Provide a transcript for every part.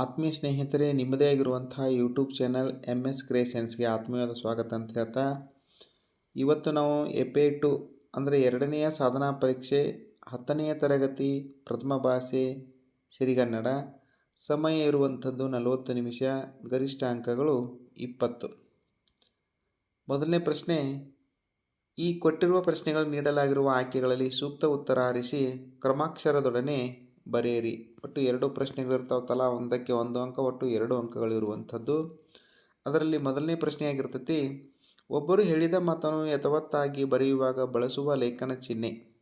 ಆತ್ಮೀಯ ಸ್ನೇಹಿತರೆ, ನಿಮ್ಮದೇ ಆಗಿರುವಂಥ ಯೂಟ್ಯೂಬ್ ಚಾನಲ್ ಎಂ ಎಸ್ ಕ್ರಿಯೇಷನ್ಸ್ಗೆ ಆತ್ಮೀಯವಾದ ಸ್ವಾಗತ ಅಂತ ಹೇಳ್ತಾ, ಇವತ್ತು ನಾವು ಎಪೆ ಟು ಅಂದರೆ ಎರಡನೆಯ ಸಾಧನಾ ಪರೀಕ್ಷೆ, ಹತ್ತನೆಯ ತರಗತಿ, ಪ್ರಥಮ ಭಾಷೆ, ಸಿರಿಗನ್ನಡ, ಸಮಯ ಇರುವಂಥದ್ದು ನಲವತ್ತು ನಿಮಿಷ, ಗರಿಷ್ಠ ಅಂಕಗಳು ಇಪ್ಪತ್ತು. ಮೊದಲನೇ ಪ್ರಶ್ನೆ, ಈ ಕೊಟ್ಟಿರುವ ಪ್ರಶ್ನೆಗಳು ನೀಡಲಾಗಿರುವ ಆಯ್ಕೆಗಳಲ್ಲಿ ಸೂಕ್ತ ಉತ್ತರ ಆರಿಸಿ, ಕ್ರಮಾಕ್ಷರದೊಡನೆ ಬರೆಯಿರಿ. ಒಟ್ಟು ಎರಡು ಪ್ರಶ್ನೆಗಳಿರ್ತಾವೆ ತಲಾ ಒಂದಕ್ಕೆ ಒಂದು ಅಂಕ, ಒಟ್ಟು ಎರಡು ಅಂಕಗಳಿರುವಂಥದ್ದು. ಅದರಲ್ಲಿ ಮೊದಲನೇ ಪ್ರಶ್ನೆಯಾಗಿರ್ತೈತಿ, ಒಬ್ಬರು ಹೇಳಿದ ಮಾತನ್ನು ಯಥವತ್ತಾಗಿ ಬರೆಯುವಾಗ ಬಳಸುವ ಲೇಖನ ಚಿಹ್ನೆ.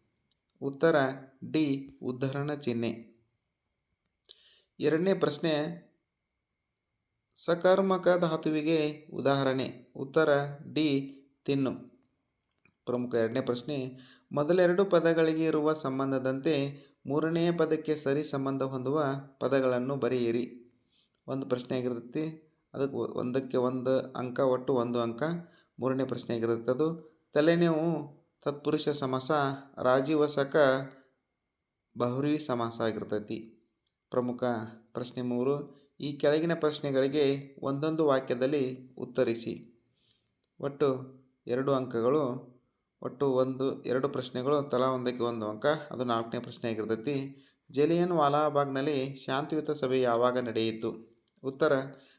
ಉತ್ತರ, ಡಿ, ಉದ್ಧರಣ ಚಿಹ್ನೆ. ಎರಡನೇ ಪ್ರಶ್ನೆ ಸಕಾರ್ಮಕ ಧಾತುವಿಗೆ ಉದಾಹರಣೆ. ಉತ್ತರ, ಡಿ, ತಿನ್ನು. ಪ್ರಮುಖ ಎರಡನೇ ಪ್ರಶ್ನೆ, ಮೊದಲೆರಡು ಪದಗಳಿಗೆ ಇರುವ ಸಂಬಂಧದಂತೆ ಮೂರನೆಯ ಪದಕ್ಕೆ ಸರಿ ಸಂಬಂಧ ಹೊಂದುವ ಪದಗಳನ್ನು ಬರೆಯಿರಿ. ಒಂದು ಪ್ರಶ್ನೆ ಆಗಿರ್ತೈತಿ. ಅದಕ್ಕೆ ಒಂದಕ್ಕೆ ಒಂದು ಅಂಕ, ಒಟ್ಟು ಒಂದು ಅಂಕ. ಮೂರನೇ ಪ್ರಶ್ನೆ ಆಗಿರುತ್ತೆ ಅದು. ತಲೆನೋವು ತತ್ಪುರುಷ ಸಮಾಸ ರಾಜೀವಸಕ ಬಹುರಿ ಸಮಾಸ ಆಗಿರ್ತೈತಿ. ಪ್ರಮುಖ ಪ್ರಶ್ನೆ ಮೂರು. ಈ ಕೆಳಗಿನ ಪ್ರಶ್ನೆಗಳಿಗೆ ಒಂದೊಂದು ವಾಕ್ಯದಲ್ಲಿ ಉತ್ತರಿಸಿ. ಒಟ್ಟು ಎರಡು ಅಂಕಗಳು ಒಟ್ಟು ಒಂದು, ಎರಡು ಪ್ರಶ್ನೆಗಳು, ತಲಾ ಒಂದಕ್ಕೆ ಒಂದು ಅಂಕ. ಅದು ನಾಲ್ಕನೇ ಪ್ರಶ್ನೆ ಆಗಿರ್ತೈತಿ. ಜಲಿಯನ್ ವಾಲಾಬಾಗ್ನಲ್ಲಿ ಶಾಂತಿಯುತ ಸಭೆ ಯಾವಾಗ ನಡೆಯಿತು? ಉತ್ತರ,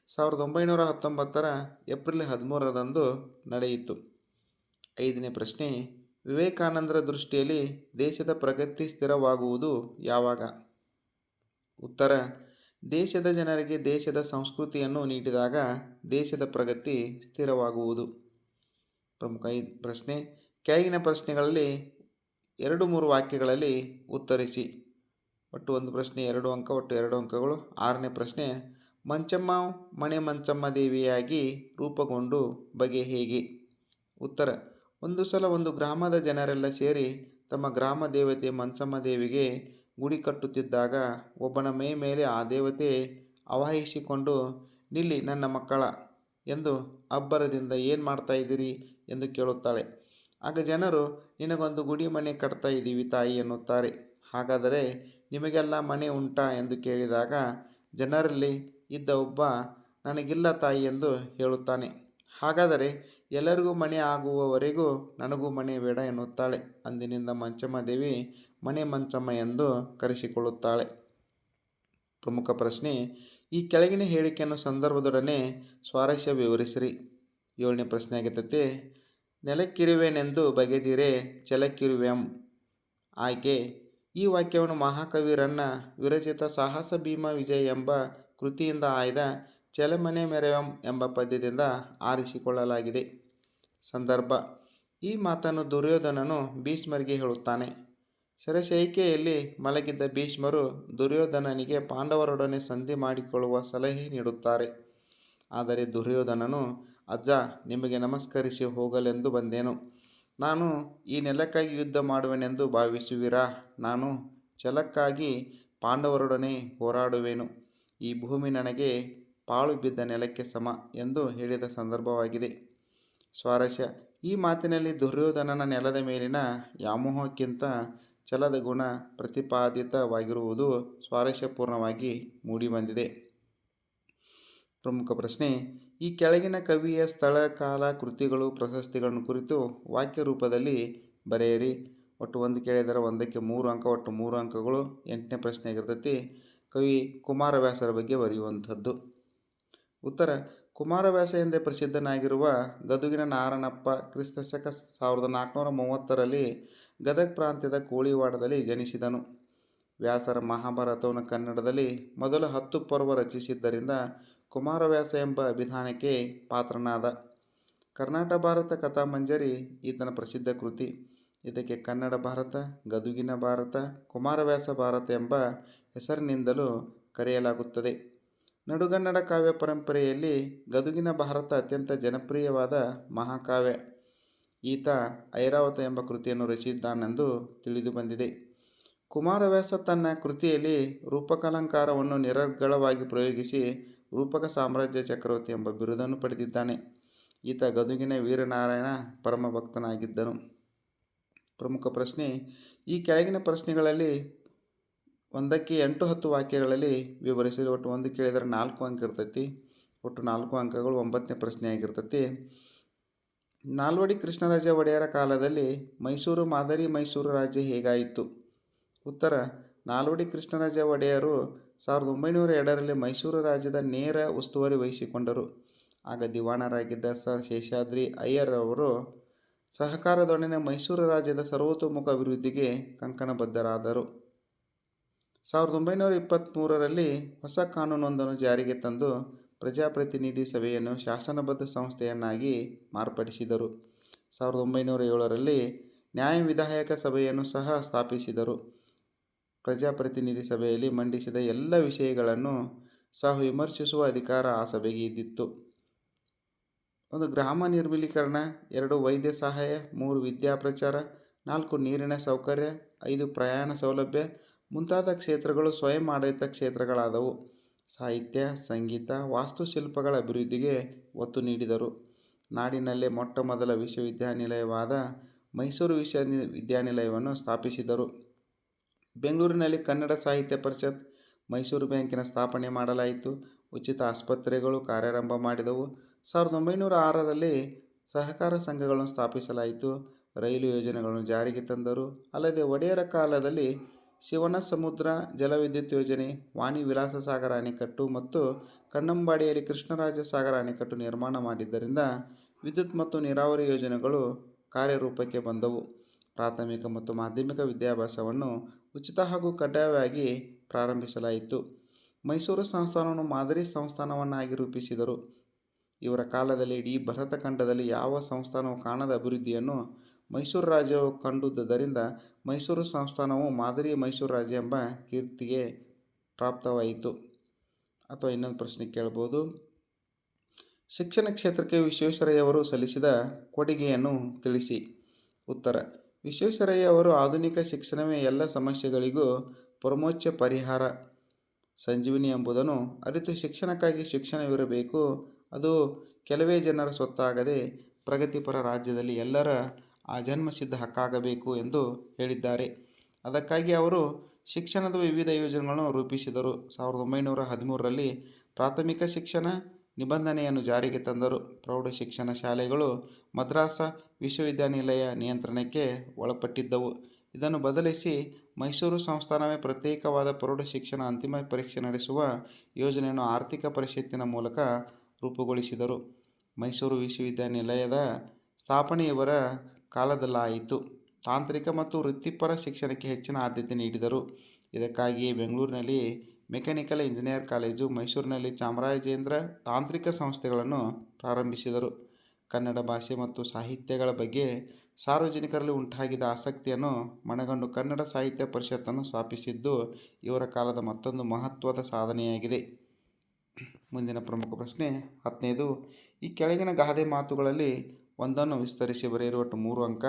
ಸಾವಿರದ ಒಂಬೈನೂರ ಹತ್ತೊಂಬತ್ತರ ಏಪ್ರಿಲ್ ಹದಿಮೂರರಂದು ನಡೆಯಿತು. ಐದನೇ ಪ್ರಶ್ನೆ, ವಿವೇಕಾನಂದರ ದೃಷ್ಟಿಯಲ್ಲಿ ದೇಶದ ಪ್ರಗತಿ ಸ್ಥಿರವಾಗುವುದು ಯಾವಾಗ? ಉತ್ತರ, ದೇಶದ ಜನರಿಗೆ ದೇಶದ ಸಂಸ್ಕೃತಿಯನ್ನು ನೀಡಿದಾಗ ದೇಶದ ಪ್ರಗತಿ ಸ್ಥಿರವಾಗುವುದು. ಪ್ರಮುಖ ಐದು ಪ್ರಶ್ನೆ ಕೆಳಗಿನ ಪ್ರಶ್ನೆಗಳಲ್ಲಿ ಎರಡು ಮೂರು ವಾಕ್ಯಗಳಲ್ಲಿ ಉತ್ತರಿಸಿ. ಒಟ್ಟು ಒಂದು ಪ್ರಶ್ನೆ, ಎರಡು ಅಂಕ, ಒಟ್ಟು ಎರಡು ಅಂಕಗಳು. ಆರನೇ ಪ್ರಶ್ನೆ, ಮಂಚಮ್ಮ ಮಣೆ ಮಂಚಮ್ಮ ದೇವಿಯಾಗಿ ರೂಪುಗೊಂಡು ಬಗೆ ಹೇಗೆ? ಉತ್ತರ, ಒಂದು ಸಲ ಒಂದು ಗ್ರಾಮದ ಜನರೆಲ್ಲ ಸೇರಿ ತಮ್ಮ ಗ್ರಾಮ ದೇವತೆ ಮಂಚಮ್ಮ ದೇವಿಗೆ ಗುಡಿ ಕಟ್ಟುತ್ತಿದ್ದಾಗ ಒಬ್ಬನ ಮೈ ಮೇಲೆ ಆ ದೇವತೆ ಆವಾಹಿಸಿಕೊಂಡು, ನಿಲ್ಲಿ ನನ್ನ ಮಕ್ಕಳ ಎಂದು ಅಬ್ಬರದಿಂದ ಏನು ಮಾಡ್ತಾ ಇದ್ದೀರಿ? ಎಂದು ಕೇಳುತ್ತಾಳೆ. ಆಗ ಜನರು, ನಿನಗೊಂದು ಗುಡಿ ಮನೆ ಕಟ್ತಾ ಇದ್ದೀವಿ ತಾಯಿ ಎನ್ನುತ್ತಾರೆ. ಹಾಗಾದರೆ ನಿಮಗೆಲ್ಲ ಮನೆ ಉಂಟಾ ಎಂದು ಕೇಳಿದಾಗ ಜನರಲ್ಲಿ ಇದ್ದ ಒಬ್ಬ, ನನಗಿಲ್ಲ ತಾಯಿ ಎಂದು ಹೇಳುತ್ತಾನೆ. ಹಾಗಾದರೆ ಎಲ್ಲರಿಗೂ ಮನೆ ಆಗುವವರೆಗೂ ನನಗೂ ಮನೆ ಬೇಡ ಎನ್ನುತ್ತಾಳೆ. ಅಂದಿನಿಂದ ಮಂಚಮ್ಮ ದೇವಿ ಮನೆ ಮಂಚಮ್ಮ ಎಂದು ಕರೆಸಿಕೊಳ್ಳುತ್ತಾಳೆ. ಪ್ರಮುಖ ಪ್ರಶ್ನೆ, ಈ ಕೆಳಗಿನ ಹೇಳಿಕೆಯನ್ನು ಸಂದರ್ಭದೊಡನೆ ಸ್ವಾರಸ್ಯ ವಿವರಿಸಿರಿ. ಏಳನೇ ಪ್ರಶ್ನೆ ಆಗಿರ್ತೈತೆ ನೆಲಕ್ಕಿರುವೆನೆಂದು ಬಗೆದಿರೆ ಛಲಕ್ಕಿರುವೆಂ ಆಕೆ, ಈ ವಾಕ್ಯವನ್ನು ಮಹಾಕವಿ ರನ್ನ ವಿರಚಿತ ಸಾಹಸ ಭೀಮ ವಿಜಯ ಎಂಬ ಕೃತಿಯಿಂದ ಆಯ್ದ ಚಲಮನೆ ಮೆರೆವಂ ಎಂಬ ಪದ್ಯದಿಂದ ಆರಿಸಿಕೊಳ್ಳಲಾಗಿದೆ. ಸಂದರ್ಭ, ಈ ಮಾತನ್ನು ದುರ್ಯೋಧನನು ಭೀಷ್ಮರಿಗೆ ಹೇಳುತ್ತಾನೆ. ಶರಶೈಕೆಯಲ್ಲಿ ಮಲಗಿದ್ದ ಭೀಷ್ಮರು ದುರ್ಯೋಧನನಿಗೆ ಪಾಂಡವರೊಡನೆ ಸಂಧಿ ಮಾಡಿಕೊಳ್ಳುವ ಸಲಹೆ ನೀಡುತ್ತಾರೆ. ಆದರೆ ದುರ್ಯೋಧನನು ಅಜ್ಜ, ನಿಮಗೆ ನಮಸ್ಕರಿಸಿ ಹೋಗಲೆಂದು ಬಂದೆನು. ನಾನು ಈ ನೆಲಕ್ಕಾಗಿ ಯುದ್ಧ ಮಾಡುವೆನೆಂದು ಭಾವಿಸುವಿರಾ? ನಾನು ಛಲಕ್ಕಾಗಿ ಪಾಂಡವರೊಡನೆ ಹೋರಾಡುವೆನು. ಈ ಭೂಮಿ ನನಗೆ ಪಾಳು ಬಿದ್ದ ನೆಲಕ್ಕೆ ಸಮ ಎಂದು ಹೇಳಿದ ಸಂದರ್ಭವಾಗಿದೆ. ಸ್ವಾರಸ್ಯ, ಈ ಮಾತಿನಲ್ಲಿ ದುರ್ಯೋಧನನ ನೆಲದ ಮೇಲಿನ ವ್ಯಾಮೋಹಕ್ಕಿಂತ ಛಲದ ಗುಣ ಪ್ರತಿಪಾದಿತವಾಗಿರುವುದು ಸ್ವಾರಸ್ಯಪೂರ್ಣವಾಗಿ ಮೂಡಿಬಂದಿದೆ. ಪ್ರಮುಖ ಪ್ರಶ್ನೆ ಈ ಕೆಳಗಿನ ಕವಿಯ ಸ್ಥಳ, ಕಾಲ, ಕೃತಿಗಳು, ಪ್ರಶಸ್ತಿಗಳನ್ನು ಕುರಿತು ವಾಕ್ಯ ರೂಪದಲ್ಲಿ ಬರೆಯಿರಿ. ಒಟ್ಟು ಒಂದು ಕೇಳಿದರೆ ಒಂದಕ್ಕೆ ಮೂರು ಅಂಕ, ಒಟ್ಟು ಮೂರು ಅಂಕಗಳು ಎಂಟನೇ ಪ್ರಶ್ನೆ ಆಗಿರ್ತೈತಿ ಕವಿ ಕುಮಾರವ್ಯಾಸರ ಬಗ್ಗೆ ಬರೆಯುವಂಥದ್ದು. ಉತ್ತರ, ಕುಮಾರವ್ಯಾಸ ಎಂದೇ ಪ್ರಸಿದ್ಧನಾಗಿರುವ ಗದುಗಿನ ನಾರಣಪ್ಪ ಕ್ರಿಸ್ತಶಕ ಸಾವಿರದ ನಾಲ್ಕುನೂರ ಮೂವತ್ತರಲ್ಲಿ ಗದಗ ಪ್ರಾಂತ್ಯದ ಕೋಳಿವಾಡದಲ್ಲಿ ಜನಿಸಿದನು. ವ್ಯಾಸರ ಮಹಾಭಾರತವನ್ನು ಕನ್ನಡದಲ್ಲಿ ಮೊದಲು ಹತ್ತು ಪರ್ವ ರಚಿಸಿದ್ದರಿಂದ ಕುಮಾರವ್ಯಾಸ ಎಂಬ ವಿಧಾನಕ್ಕೆ ಪಾತ್ರನಾದ ಕರ್ನಾಟಕ ಭಾರತ ಕಥಾಮಂಜರಿ ಈತನ ಪ್ರಸಿದ್ಧ ಕೃತಿ. ಇದಕ್ಕೆ ಕನ್ನಡ ಭಾರತ, ಗದುಗಿನ ಭಾರತ, ಕುಮಾರವ್ಯಾಸ ಭಾರತ ಎಂಬ ಹೆಸರಿನಿಂದಲೂ ಕರೆಯಲಾಗುತ್ತದೆ. ನಡುಗನ್ನಡ ಕಾವ್ಯ ಪರಂಪರೆಯಲ್ಲಿ ಗದುಗಿನ ಭಾರತ ಅತ್ಯಂತ ಜನಪ್ರಿಯವಾದ ಮಹಾಕಾವ್ಯ. ಈತ ಐರಾವತ ಎಂಬ ಕೃತಿಯನ್ನು ರಚಿಸಿದ್ದಾನೆಂದು ತಿಳಿದು ಬಂದಿದೆ. ಕುಮಾರವ್ಯಾಸ ತನ್ನ ಕೃತಿಯಲ್ಲಿ ರೂಪಕಲಂಕಾರವನ್ನು ನಿರರ್ಗಳವಾಗಿ ಪ್ರಯೋಗಿಸಿ ರೂಪಕ ಸಾಮ್ರಾಜ್ಯ ಚಕ್ರವರ್ತಿ ಎಂಬ ಬಿರುದನ್ನು ಪಡೆದಿದ್ದಾನೆ. ಈತ ಗದುಗಿನ ವೀರನಾರಾಯಣ ಪರಮ ಭಕ್ತನಾಗಿದ್ದನು ಪ್ರಮುಖ ಪ್ರಶ್ನೆ, ಈ ಕೆಳಗಿನ ಪ್ರಶ್ನೆಗಳಲ್ಲಿ ಒಂದಕ್ಕೆ ಎಂಟು ಹತ್ತು ವಾಕ್ಯಗಳಲ್ಲಿ ವಿವರಿಸಿದ ಒಟ್ಟು ಒಂದು ಕೇಳಿದರೆ ನಾಲ್ಕು ಅಂಕ ಇರ್ತೈತಿ. ಒಟ್ಟು ನಾಲ್ಕು ಅಂಕಗಳು ಒಂಬತ್ತನೇ ಪ್ರಶ್ನೆ ಆಗಿರ್ತೈತಿ ನಾಲ್ವಡಿ ಕೃಷ್ಣರಾಜ ಒಡೆಯರ ಕಾಲದಲ್ಲಿ ಮೈಸೂರು ಮಾದರಿ ಮೈಸೂರು ರಾಜ್ಯ ಹೇಗಾಯಿತು? ಉತ್ತರ ನಾಲ್ವಡಿ ಕೃಷ್ಣರಾಜ ಒಡೆಯರು ಸಾವಿರದ ಒಂಬೈನೂರ ಎರಡರಲ್ಲಿ ಮೈಸೂರು ರಾಜ್ಯದ ನೇರ ಉಸ್ತುವಾರಿ ವಹಿಸಿಕೊಂಡರು. ಆಗ ದಿವಾಣರಾಗಿದ್ದ ಸರ್ ಶೇಷಾದ್ರಿ ಅಯ್ಯರ್ ಅವರು ಸಹಕಾರದೊಡನೆ ಮೈಸೂರು ರಾಜ್ಯದ ಸರ್ವತೋಮುಖ ಅಭಿವೃದ್ಧಿಗೆ ಕಂಕಣಬದ್ಧರಾದರು. ಸಾವಿರದ ಒಂಬೈನೂರ ಇಪ್ಪತ್ತ್ಮೂರರಲ್ಲಿ ಹೊಸ ಕಾನೂನೊಂದನ್ನು ಜಾರಿಗೆ ತಂದು ಪ್ರಜಾಪ್ರತಿನಿಧಿ ಸಭೆಯನ್ನು ಶಾಸನಬದ್ಧ ಸಂಸ್ಥೆಯನ್ನಾಗಿ ಮಾರ್ಪಡಿಸಿದರು. ಸಾವಿರದ ಒಂಬೈನೂರ ಏಳರಲ್ಲಿ ನ್ಯಾಯ ವಿಧಾಯಕ ಸಭೆಯನ್ನು ಸಹ ಸ್ಥಾಪಿಸಿದರು. ಪ್ರಜಾಪ್ರತಿನಿಧಿ ಸಭೆಯಲ್ಲಿ ಮಂಡಿಸಿದ ಎಲ್ಲ ವಿಷಯಗಳನ್ನು ಸಹ ವಿಮರ್ಶಿಸುವ ಅಧಿಕಾರ ಆ ಸಭೆಗೆ ಇದ್ದಿತ್ತು. ಒಂದು ಗ್ರಾಮ ನಿರ್ಮಲೀಕರಣ, ಎರಡು ವೈದ್ಯ ಸಹಾಯ, ಮೂರು ವಿದ್ಯಾ ಪ್ರಚಾರ ನಾಲ್ಕು ನೀರಿನ ಸೌಕರ್ಯ, ಐದು ಪ್ರಯಾಣ ಸೌಲಭ್ಯ, ಮುಂತಾದ ಕ್ಷೇತ್ರಗಳು ಸ್ವಯಂ ಆಡಳಿತ ಕ್ಷೇತ್ರಗಳಾದವು. ಸಾಹಿತ್ಯ, ಸಂಗೀತ, ವಾಸ್ತುಶಿಲ್ಪಗಳ ಅಭಿವೃದ್ಧಿಗೆ ಒತ್ತು ನೀಡಿದರು. ನಾಡಿನಲ್ಲೇ ಮೊಟ್ಟ ಮೊದಲ ವಿಶ್ವವಿದ್ಯಾನಿಲಯವಾದ ಮೈಸೂರು ವಿಶ್ವವಿದ್ಯಾನಿಲಯವನ್ನು ಸ್ಥಾಪಿಸಿದರು. ಬೆಂಗಳೂರಿನಲ್ಲಿ ಕನ್ನಡ ಸಾಹಿತ್ಯ ಪರಿಷತ್ ಮೈಸೂರು ಬ್ಯಾಂಕಿನ ಸ್ಥಾಪನೆ ಮಾಡಲಾಯಿತು. ಉಚಿತ ಆಸ್ಪತ್ರೆಗಳು ಕಾರ್ಯಾರಂಭ ಮಾಡಿದವು. ಸಾವಿರದ ಒಂಬೈನೂರ ಆರರಲ್ಲಿ ಸಹಕಾರ ಸಂಘಗಳನ್ನು ಸ್ಥಾಪಿಸಲಾಯಿತು. ರೈಲು ಯೋಜನೆಗಳನ್ನು ಜಾರಿಗೆ ತಂದರು. ಅಲ್ಲದೆ ಒಡೆಯರ ಕಾಲದಲ್ಲಿ ಶಿವನ ಸಮುದ್ರ ಜಲವಿದ್ಯುತ್ ಯೋಜನೆ, ವಾಣಿ ವಿಲಾಸ ಸಾಗರ ಅಣೆಕಟ್ಟು ಮತ್ತು ಕಣ್ಣಂಬಾಡಿಯಲ್ಲಿ ಕೃಷ್ಣರಾಜ ಸಾಗರ ಅಣೆಕಟ್ಟು ನಿರ್ಮಾಣ ಮಾಡಿದ್ದರಿಂದ ವಿದ್ಯುತ್ ಮತ್ತು ನೀರಾವರಿ ಯೋಜನೆಗಳು ಕಾರ್ಯರೂಪಕ್ಕೆ ಬಂದವು. ಪ್ರಾಥಮಿಕ ಮತ್ತು ಮಾಧ್ಯಮಿಕ ವಿದ್ಯಾಭ್ಯಾಸವನ್ನು ಉಚಿತ ಹಾಗೂ ಕಡ್ಡಾಯವಾಗಿ ಪ್ರಾರಂಭಿಸಲಾಯಿತು. ಮೈಸೂರು ಸಂಸ್ಥಾನವನ್ನು ಮಾದರಿ ಸಂಸ್ಥಾನವನ್ನಾಗಿ ರೂಪಿಸಿದರು. ಇವರ ಕಾಲದಲ್ಲಿ ಇಡೀ ಭರತಖಂಡದಲ್ಲಿ ಯಾವ ಸಂಸ್ಥಾನವು ಕಾಣದ ಅಭಿವೃದ್ಧಿಯನ್ನು ಮೈಸೂರು ರಾಜ್ಯವು ಕಂಡುದರಿಂದ ಮೈಸೂರು ಸಂಸ್ಥಾನವು ಮಾದರಿ ಮೈಸೂರು ರಾಜ್ಯ ಎಂಬ ಕೀರ್ತಿಗೆ ಪ್ರಾಪ್ತವಾಯಿತು. ಅಥವಾ ಇನ್ನೊಂದು ಪ್ರಶ್ನೆ ಕೇಳ್ಬೋದು. ಶಿಕ್ಷಣ ಕ್ಷೇತ್ರಕ್ಕೆ ವಿಶ್ವೇಶ್ವರಯ್ಯವರು ಸಲ್ಲಿಸಿದ ಕೊಡುಗೆಯನ್ನು ತಿಳಿಸಿ. ಉತ್ತರ. ವಿಶ್ವೇಶ್ವರಯ್ಯ ಅವರು ಆಧುನಿಕ ಶಿಕ್ಷಣವೇ ಎಲ್ಲ ಸಮಸ್ಯೆಗಳಿಗೂ ಪರಮೋಚ್ಚ ಪರಿಹಾರ ಸಂಜೀವಿನಿ ಎಂಬುದನ್ನು ಅರಿತು ಶಿಕ್ಷಣಕ್ಕಾಗಿ ಶಿಕ್ಷಣವಿರಬೇಕು. ಅದು ಕೆಲವೇ ಜನರ ಸ್ವತ್ತಾಗದೆ ಪ್ರಗತಿಪರ ರಾಜ್ಯದಲ್ಲಿ ಎಲ್ಲರ ಆಜನ್ಮಸಿದ್ಧ ಹಕ್ಕಾಗಬೇಕು ಎಂದು ಹೇಳಿದ್ದಾರೆ. ಅದಕ್ಕಾಗಿ ಅವರು ಶಿಕ್ಷಣದ ವಿವಿಧ ಯೋಜನೆಗಳನ್ನು ರೂಪಿಸಿದರು. ಸಾವಿರದ ಒಂಬೈನೂರ ಹದಿಮೂರರಲ್ಲಿ ಪ್ರಾಥಮಿಕ ಶಿಕ್ಷಣ ನಿಬಂಧನೆಯನ್ನು ಜಾರಿಗೆ ತಂದರು. ಪ್ರೌಢ ಶಿಕ್ಷಣ ಶಾಲೆಗಳು ಮದ್ರಾಸ ವಿಶ್ವವಿದ್ಯಾನಿಲಯ ನಿಯಂತ್ರಣಕ್ಕೆ ಒಳಪಟ್ಟಿದ್ದವು. ಇದನ್ನು ಬದಲಿಸಿ ಮೈಸೂರು ಸಂಸ್ಥಾನವೇ ಪ್ರತ್ಯೇಕವಾದ ಪ್ರೌಢ ಶಿಕ್ಷಣ ಅಂತಿಮ ಪರೀಕ್ಷೆ ನಡೆಸುವ ಯೋಜನೆಯನ್ನು ಆರ್ಥಿಕ ಪರಿಷತ್ತಿನ ಮೂಲಕ ರೂಪುಗೊಳಿಸಿದರು. ಮೈಸೂರು ವಿಶ್ವವಿದ್ಯಾನಿಲಯದ ಸ್ಥಾಪನೆ ಇವರ ಕಾಲದಲ್ಲಾಯಿತು. ತಾಂತ್ರಿಕ ಮತ್ತು ವೃತ್ತಿಪರ ಶಿಕ್ಷಣಕ್ಕೆ ಹೆಚ್ಚಿನ ಆದ್ಯತೆ ನೀಡಿದರು. ಇದಕ್ಕಾಗಿಯೇ ಬೆಂಗಳೂರಿನಲ್ಲಿ ಮೆಕ್ಯಾನಿಕಲ್ ಇಂಜಿನಿಯರ್ ಕಾಲೇಜು ಮೈಸೂರಿನಲ್ಲಿ ಚಾಮರಾಜೇಂದ್ರ ತಾಂತ್ರಿಕ ಸಂಸ್ಥೆಗಳನ್ನು ಪ್ರಾರಂಭಿಸಿದರು. ಕನ್ನಡ ಭಾಷೆ ಮತ್ತು ಸಾಹಿತ್ಯಗಳ ಬಗ್ಗೆ ಸಾರ್ವಜನಿಕರಲ್ಲಿ ಉಂಟಾಗಿದ್ದ ಆಸಕ್ತಿಯನ್ನು ಮನಗಂಡು ಕನ್ನಡ ಸಾಹಿತ್ಯ ಪರಿಷತ್ತನ್ನು ಸ್ಥಾಪಿಸಿದ್ದು ಇವರ ಕಾಲದ ಮತ್ತೊಂದು ಮಹತ್ವದ ಸಾಧನೆಯಾಗಿದೆ. ಮುಂದಿನ ಪ್ರಮುಖ ಪ್ರಶ್ನೆ ಹತ್ತನೇದು ಈ ಕೆಳಗಿನ ಗಾದೆ ಮಾತುಗಳಲ್ಲಿ ಒಂದನ್ನು ವಿಸ್ತರಿಸಿ ಬರೆಯಿರುವ ಮೂರು ಅಂಕ.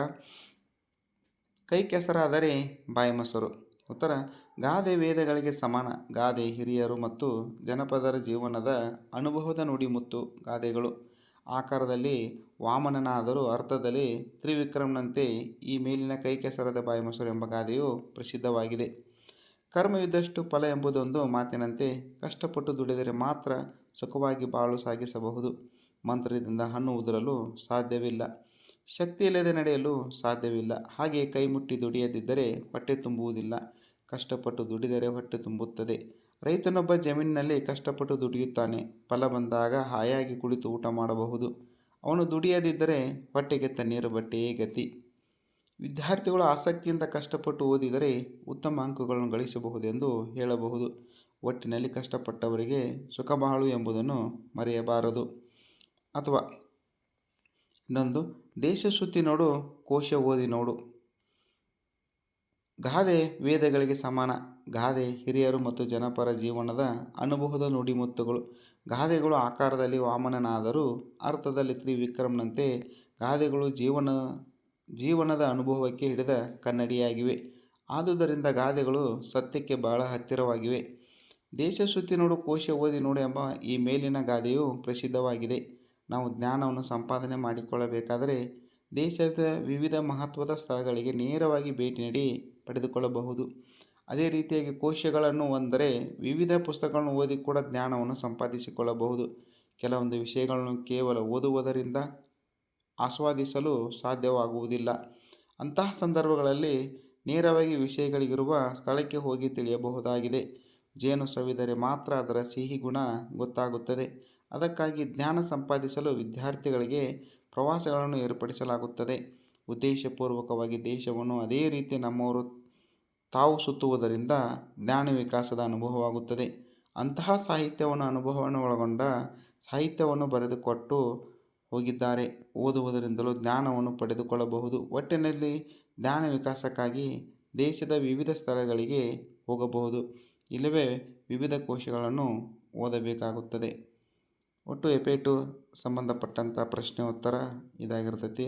ಕೈ ಕೆಸರಾದರೆ ಬಾಯಿ ಮೊಸರು. ಉತ್ತರ, ಗಾದೆ ವೇದಗಳಿಗೆ ಸಮಾನ. ಗಾದೆ ಹಿರಿಯರು ಮತ್ತು ಜನಪದರ ಜೀವನದ ಅನುಭವದ ನುಡಿಮುತ್ತು ಗಾದೆಗಳು. ಆಕಾರದಲ್ಲಿ ವಾಮನನಾದರೂ ಅರ್ಥದಲ್ಲಿ ತ್ರಿವಿಕ್ರಮ್ನಂತೆ ಈ ಮೇಲಿನ ಕೈ ಕೆಸರದ ಬಾಯಿ ಮೊಸರು ಎಂಬ ಗಾದೆಯು ಪ್ರಸಿದ್ಧವಾಗಿದೆ. ಕರ್ಮವಿದ್ದಷ್ಟು ಫಲ ಎಂಬುದೊಂದು ಮಾತಿನಂತೆ ಕಷ್ಟಪಟ್ಟು ದುಡಿದರೆ ಮಾತ್ರ ಸುಖವಾಗಿ ಬಾಳು ಸಾಗಿಸಬಹುದು. ಮಂತ್ರದಿಂದ ಹಣ್ಣು ಉದುರಲು ಸಾಧ್ಯವಿಲ್ಲ. ಶಕ್ತಿ ಇಲ್ಲದೆ ನಡೆಯಲು ಸಾಧ್ಯವಿಲ್ಲ. ಹಾಗೆ ಕೈ ಮುಟ್ಟಿ ದುಡಿಯದಿದ್ದರೆ ಹೊಟ್ಟೆ ತುಂಬುವುದಿಲ್ಲ. ಕಷ್ಟಪಟ್ಟು ದುಡಿದರೆ ಹೊಟ್ಟೆ ತುಂಬುತ್ತದೆ. ರೈತನೊಬ್ಬ ಜಮೀನಿನಲ್ಲಿ ಕಷ್ಟಪಟ್ಟು ದುಡಿಯುತ್ತಾನೆ. ಫಲ ಬಂದಾಗ ಹಾಯಾಗಿ ಕುಳಿತು ಊಟ ಮಾಡಬಹುದು. ಅವನು ದುಡಿಯದಿದ್ದರೆ ಹೊಟ್ಟೆಗೆ ತಣ್ಣೀರು ಬಟ್ಟೆಯೇ ಗತಿ. ವಿದ್ಯಾರ್ಥಿಗಳು ಆಸಕ್ತಿಯಿಂದ ಕಷ್ಟಪಟ್ಟು ಓದಿದರೆ ಉತ್ತಮ ಅಂಕಗಳನ್ನು ಗಳಿಸಬಹುದೆಂದು ಹೇಳಬಹುದು. ಒಟ್ಟಿನಲ್ಲಿ ಕಷ್ಟಪಟ್ಟವರಿಗೆ ಸುಖ ಬಹಳು ಎಂಬುದನ್ನು ಮರೆಯಬಾರದು. ಅಥವಾ ಇನ್ನೊಂದು ದೇಶ ಸುತ್ತಿ ನೋಡು, ಕೋಶ ಓದಿ ನೋಡು. ಗಾದೆ ವೇದಗಳಿಗೆ ಸಮಾನ. ಗಾದೆ ಹಿರಿಯರು ಮತ್ತು ಜನಪರ ಜೀವನದ ಅನುಭವದ ನುಡಿಮುತ್ತುಗಳು. ಗಾದೆಗಳು ಆಕಾರದಲ್ಲಿ ವಾಮನನಾದರೂ ಅರ್ಥದಲ್ಲಿ ತ್ರಿವಿಕ್ರಮ್ನಂತೆ ಗಾದೆಗಳು ಜೀವನ, ಜೀವನದ ಅನುಭವಕ್ಕೆ ಹಿಡಿದ ಕನ್ನಡಿಯಾಗಿವೆ. ಆದುದರಿಂದ ಗಾದೆಗಳು ಸತ್ಯಕ್ಕೆ ಬಹಳ ಹತ್ತಿರವಾಗಿವೆ. ದೇಶ ಸುತ್ತಿ ನೋಡು, ಕೋಶ ಓದಿ ನೋಡು ಎಂಬ ಈ ಮೇಲಿನ ಗಾದೆಯು ಪ್ರಸಿದ್ಧವಾಗಿದೆ. ನಾವು ಜ್ಞಾನವನ್ನು ಸಂಪಾದನೆ ಮಾಡಿಕೊಳ್ಳಬೇಕಾದರೆ ದೇಶದ ವಿವಿಧ ಮಹತ್ವದ ಸ್ಥಳಗಳಿಗೆ ನೇರವಾಗಿ ಭೇಟಿ ನೀಡಿ ಪಡೆದುಕೊಳ್ಳಬಹುದು. ಅದೇ ರೀತಿಯಾಗಿ ಕೋಶಗಳನ್ನು ಹೊಂದರೆ ವಿವಿಧ ಪುಸ್ತಕಗಳನ್ನು ಓದಿ ಕೂಡ ಜ್ಞಾನವನ್ನು ಸಂಪಾದಿಸಿಕೊಳ್ಳಬಹುದು. ಕೆಲವೊಂದು ವಿಷಯಗಳನ್ನು ಕೇವಲ ಓದುವುದರಿಂದ ಆಸ್ವಾದಿಸಲು ಸಾಧ್ಯವಾಗುವುದಿಲ್ಲ. ಅಂತಹ ಸಂದರ್ಭಗಳಲ್ಲಿ ನೇರವಾಗಿ ವಿಷಯಗಳಿಗಿರುವ ಸ್ಥಳಕ್ಕೆ ಹೋಗಿ ತಿಳಿಯಬಹುದಾಗಿದೆ. ಜೇನು ಸವಿದರೆ ಮಾತ್ರ ಅದರ ಸಿಹಿ ಗುಣ ಗೊತ್ತಾಗುತ್ತದೆ. ಅದಕ್ಕಾಗಿ ಜ್ಞಾನ ಸಂಪಾದಿಸಲು ವಿದ್ಯಾರ್ಥಿಗಳಿಗೆ ಪ್ರವಾಸಗಳನ್ನು ಏರ್ಪಡಿಸಲಾಗುತ್ತದೆ. ಉದ್ದೇಶಪೂರ್ವಕವಾಗಿ ದೇಶವನ್ನು ಅದೇ ರೀತಿ ನಮ್ಮವರು ತಾವು ಸುತ್ತುವುದರಿಂದ ಜ್ಞಾನ ವಿಕಾಸದ ಅನುಭವವಾಗುತ್ತದೆ. ಅಂತಹ ಸಾಹಿತ್ಯವನ್ನು ಅನುಭವವನ್ನು ಒಳಗೊಂಡ ಸಾಹಿತ್ಯವನ್ನು ಬರೆದುಕೊಟ್ಟು ಹೋಗಿದ್ದಾರೆ. ಓದುವುದರಿಂದಲೂ ಜ್ಞಾನವನ್ನು ಪಡೆದುಕೊಳ್ಳಬಹುದು. ಒಟ್ಟಿನಲ್ಲಿ ಜ್ಞಾನ ವಿಕಾಸಕ್ಕಾಗಿ ದೇಶದ ವಿವಿಧ ಸ್ಥಳಗಳಿಗೆ ಹೋಗಬಹುದು. ಇಲ್ಲವೇ ವಿವಿಧ ಕೋಶಗಳನ್ನು ಓದಬೇಕಾಗುತ್ತದೆ. ಒಟ್ಟು ಎಪೇಟು ಸಂಬಂಧಪಟ್ಟಂಥ ಪ್ರಶ್ನೆ ಉತ್ತರ ಇದಾಗಿರ್ತೈತಿ.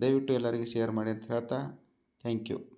ದಯವಿಟ್ಟು ಎಲ್ಲರಿಗೆ ಶೇರ್ ಮಾಡಿ ಅಂತ ಹೇಳ್ತಾ ಥ್ಯಾಂಕ್ ಯು